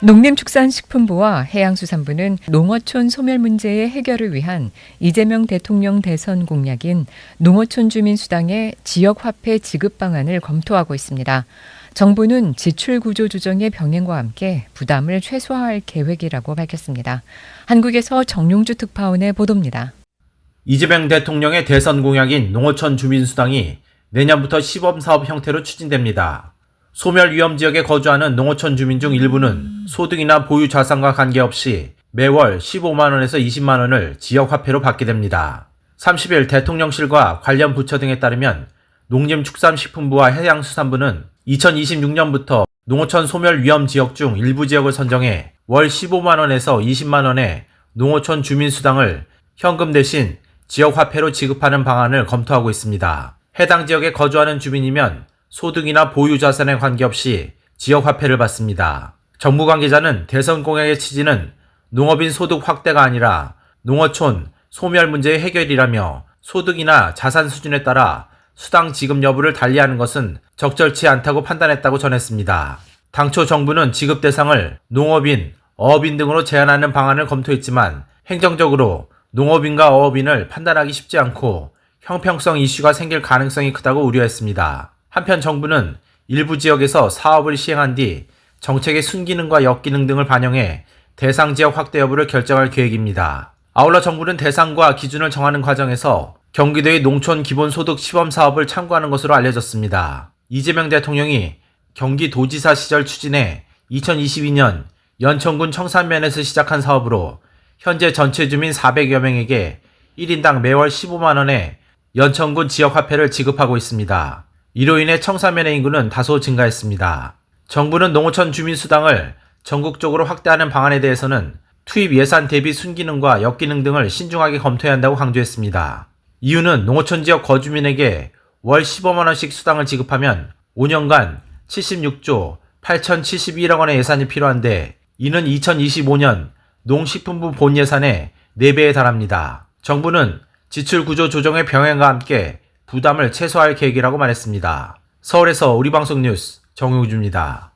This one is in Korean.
농림축산식품부와 해양수산부는 농어촌 소멸 문제의 해결을 위한 이재명 대통령 대선 공약인 농어촌 주민 수당의 지역 화폐 지급 방안을 검토하고 있습니다. 정부는 지출 구조 조정의 병행과 함께 부담을 최소화할 계획이라고 밝혔습니다. 한국에서 정용주 특파원의 보도입니다. 이재명 대통령의 대선 공약인 농어촌 주민 수당이 내년부터 시범 사업 형태로 추진됩니다. 소멸 위험 지역에 거주하는 농어촌 주민 중 일부는 소득이나 보유 자산과 관계없이 매월 15만원에서 20만원을 지역 화폐로 받게 됩니다. 30일 대통령실과 관련 부처 등에 따르면 농림축산식품부와 해양수산부는 2026년부터 농어촌 소멸 위험 지역 중 일부 지역을 선정해 월 15만원에서 20만원의 농어촌 주민수당을 현금 대신 지역 화폐로 지급하는 방안을 검토하고 있습니다. 해당 지역에 거주하는 주민이면 소득이나 보유 자산에 관계없이 지역 화폐를 받습니다. 정부 관계자는 대선 공약의 취지는 농업인 소득 확대가 아니라 농어촌 소멸 문제의 해결이라며 소득이나 자산 수준에 따라 수당 지급 여부를 달리하는 것은 적절치 않다고 판단했다고 전했습니다. 당초 정부는 지급 대상을 농업인, 어업인 등으로 제한하는 방안을 검토했지만 행정적으로 농업인과 어업인을 판단하기 쉽지 않고 형평성 이슈가 생길 가능성이 크다고 우려했습니다. 한편 정부는 일부 지역에서 사업을 시행한 뒤 정책의 순기능과 역기능 등을 반영해 대상 지역 확대 여부를 결정할 계획입니다. 아울러 정부는 대상과 기준을 정하는 과정에서 경기도의 농촌 기본소득 시범 사업을 참고하는 것으로 알려졌습니다. 이재명 대통령이 경기도지사 시절 추진해 2022년 연천군 청산면에서 시작한 사업으로 현재 전체 주민 400여 명에게 1인당 매월 15만원의 연천군 지역화폐를 지급하고 있습니다. 이로 인해 청산면의 인구는 다소 증가했습니다. 정부는 농어촌 주민수당을 전국적으로 확대하는 방안에 대해서는 투입 예산 대비 순기능과 역기능 등을 신중하게 검토해야 한다고 강조했습니다. 이유는 농어촌 지역 거주민에게 월 15만원씩 수당을 지급하면 5년간 76조 8,071억 원의 예산이 필요한데 이는 2025년 농식품부 본 예산의 4배에 달합니다. 정부는 지출 구조 조정의 병행과 함께 부담을 최소화할 계획이라고 말했습니다. 서울에서 우리 방송 뉴스 정용주입니다.